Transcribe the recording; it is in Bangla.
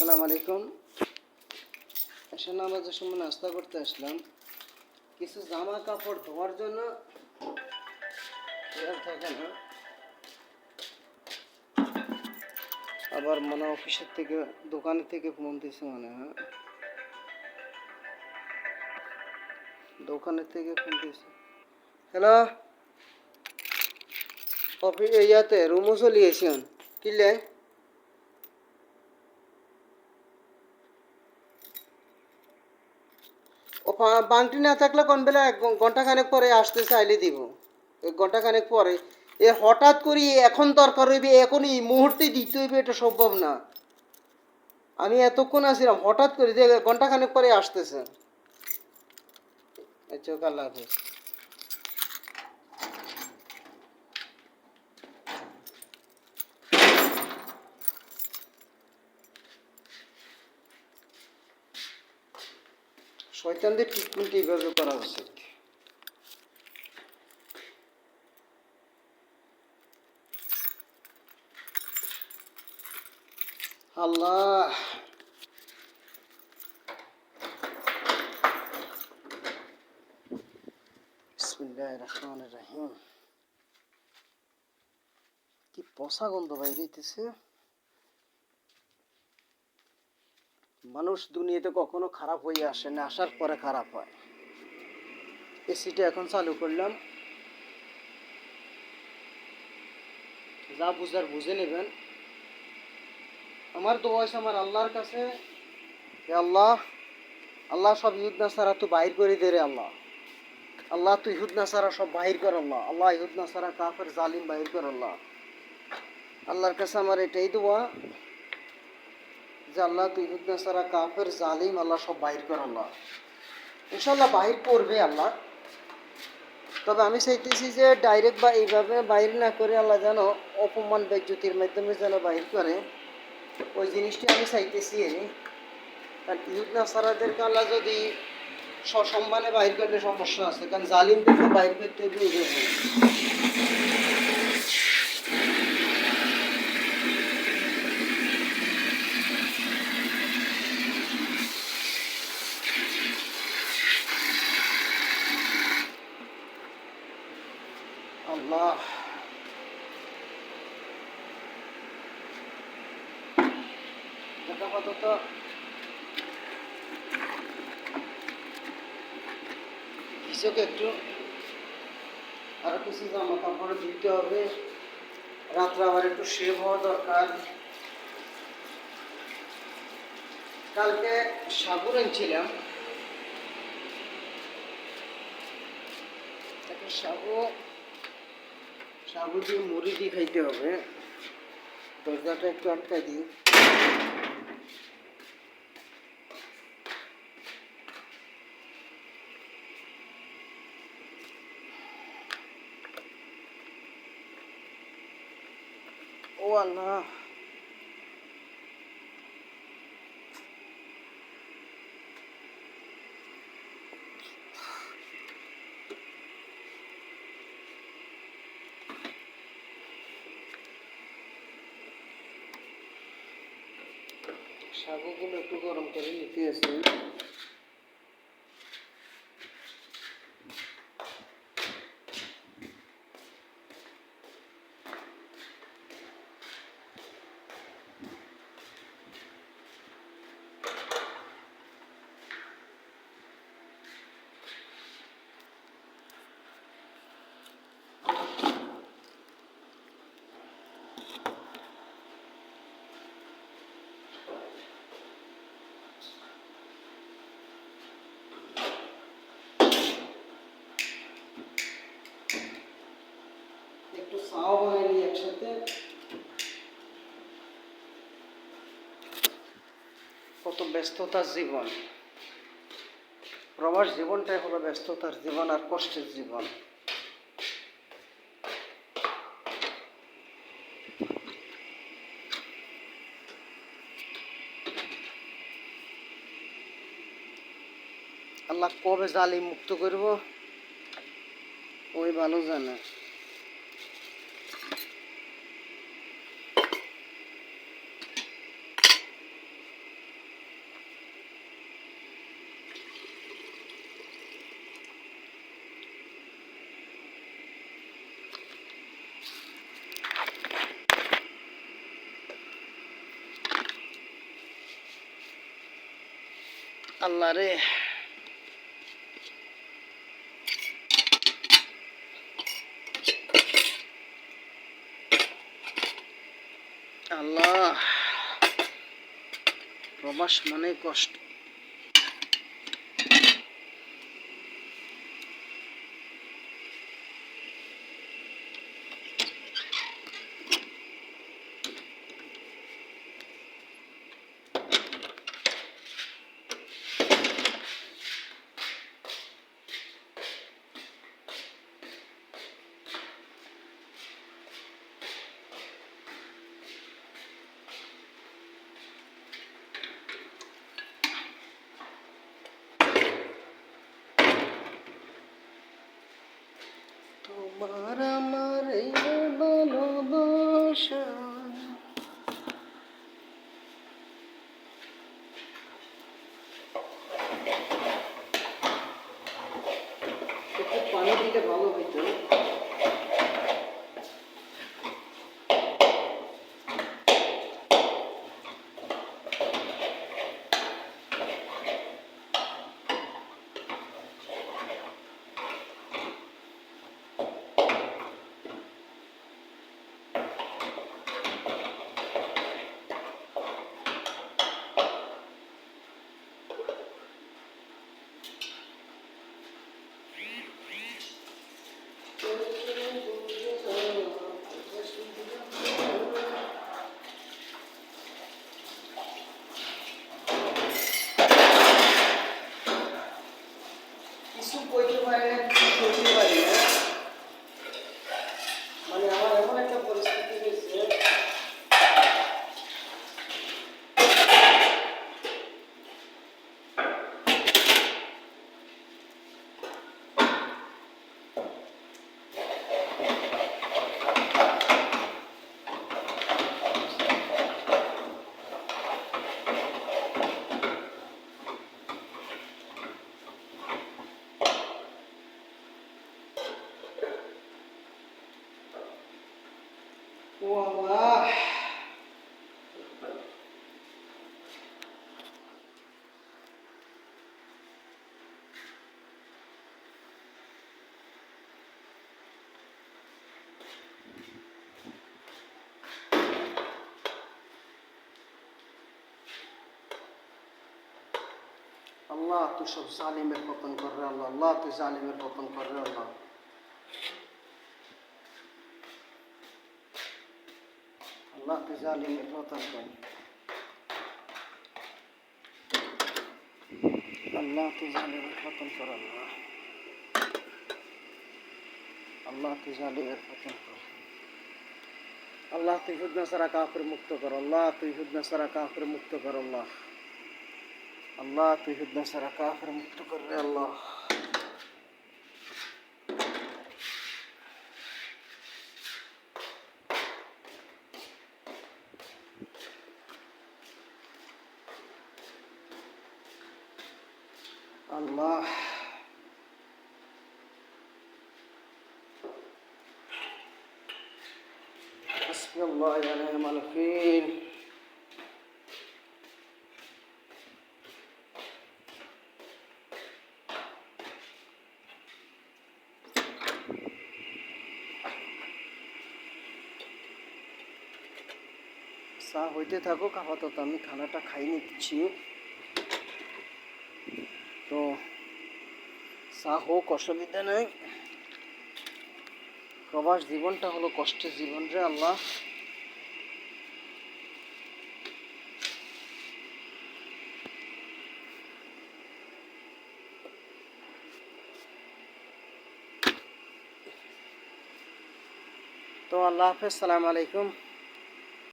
সালাম আলাইকুম। এসে নামাজের সময় নাস্তা করতে আসলাম। কিছু জামা কাপড় ধোয়ার জন্য থাকে না। আবার মনে অফিসের থেকে, দোকানের থেকে ফোন দিছে মনে হয়। দোকানের থেকে ফোন দিছে। হ্যালো? অফিস ইয়াতে রুমও চলি আছেন কিলে ও বাংটি না থাকলে কোন বেলা এক ঘন্টাখানেক পরে আসতে চাইলে দিব। এক ঘন্টাখানেক পরে। এ হঠাৎ করি এখন দরকার হইবে এখনই এই মুহূর্তে দিতে হইবে, এটা সম্ভব না। আমি এতক্ষণ আসছিলাম হঠাৎ করে যে ঘন্টাখানেক পরে আসতেছে। আচ্ছা আল্লাহ হাফেজ। শয়তানদের ট্রিটমেন্ট এইভাবে করা উচিত আল্লাহ বিসমিল্লাহির রহমানির রহিম কি পচা গন্ধ বাইরেতেছে মানুষ দুনিয়াতে কখনো খারাপ হয়ে আসে না, আসার পরে খারাপ হয়। এসিটা এখন চালু করলাম। যা বুঝার বুঝে নেবেন। আমার দোয়া আছে আমার আল্লাহর কাছে আল্লাহ আল্লাহ সব ইহুদ নাসারা তুই বাইর করে দে রে আল্লাহ। আল্লাহ তুই ইহুদ নাসারা সব বাহির কর আল্লাহ। আল্লাহ ইহুদ নাসারা কাফের জালিম বাহির কর আল্লাহ। আল্লাহর কাছে আমার এটাই দোয়া। যে আল্লাহ তুই ইহুদ নাসারা কাফের, জালিম, আল্লাহ সব বাহির কর আল্লাহ। ইনশাল্লাহ বাহির করবে আল্লাহ। তবে আমি চাইতেছি যে ডাইরেক্ট বা এইভাবে বাইর না করে আল্লাহ যেন অপমান বেজ্যোতির মাধ্যমে যেন বাহির করে। ওই জিনিসটি আমি চাইতেছি। কারণ ইহুদ নাসারাদেরকে আল্লাহ যদি সসম্মানে বাহির করলে সমস্যা আছে, কারণ জালিমদেরকে বাহির করতে হবে ওইভাবে। আল্লাহ এটা আপাতত। কৃষক একটু আরও কিছু জামা কাপড় ধুইতে হবে। রাত্রে আবার একটু শেভ হওয়া দরকার। কালকে সাগর এনেছিলাম। তাকে সাগু সাগু দিয়ে মুড়ি দিয়ে খাইতে হবে। দরজাটা একটু আটকাই দিই। আল্লাহ শাকগুলো একটু গরম করে নিতে আসি একটু চাও বানিয়ে নিই একসাথে ব্যস্ততার জীবন। প্রবাস জীবনটাই হলো ব্যস্ততার জীবন আর কষ্টের জীবন। আল্লাহ কবে জালি মুক্ত করব? ওই ভালো জানে। আল্লাহ রে আল্লাহ প্রবাস মানে কষ্ট তোমার আমার ভালোবাসা পানি দিলে ভালো হইতো কিছু কইতে পারি না কিছু করতে পারি না মানে আমার এমন একটা পরিস্থিতি হয়েছে ও আল্লাহ আল্লাহ তুই সব জালিমের পতন কর রে আল্লাহ আল্লাহ তুই জালিমের পতন কর রে আল্লাহ জালিমের পতন কর আল্লাহ জালিমের পতন কর আল্লাহ আল্লাহ জালিমের পতন কর আল্লাহ তুই হুদনা সারা কাফের মুক্ত কর আল্লাহ তুই হুদনা সারা কাফের মুক্ত কর আল্লাহ আল্লাহ তুই হুদনা সারা কাফের মুক্ত কর রে আল্লাহ আল্লাহ حسبي الله ونعم الوكيل চা হইতে থাকুক আপাতত আমি খানাটা খাই নিচ্ছি চা হোক অসুবিধা নেই। প্রবাস জীবনটা হলো কষ্টের জীবন রে আল্লাহ। তো আল্লাহ হাফেজ, সালাম আলাইকুম।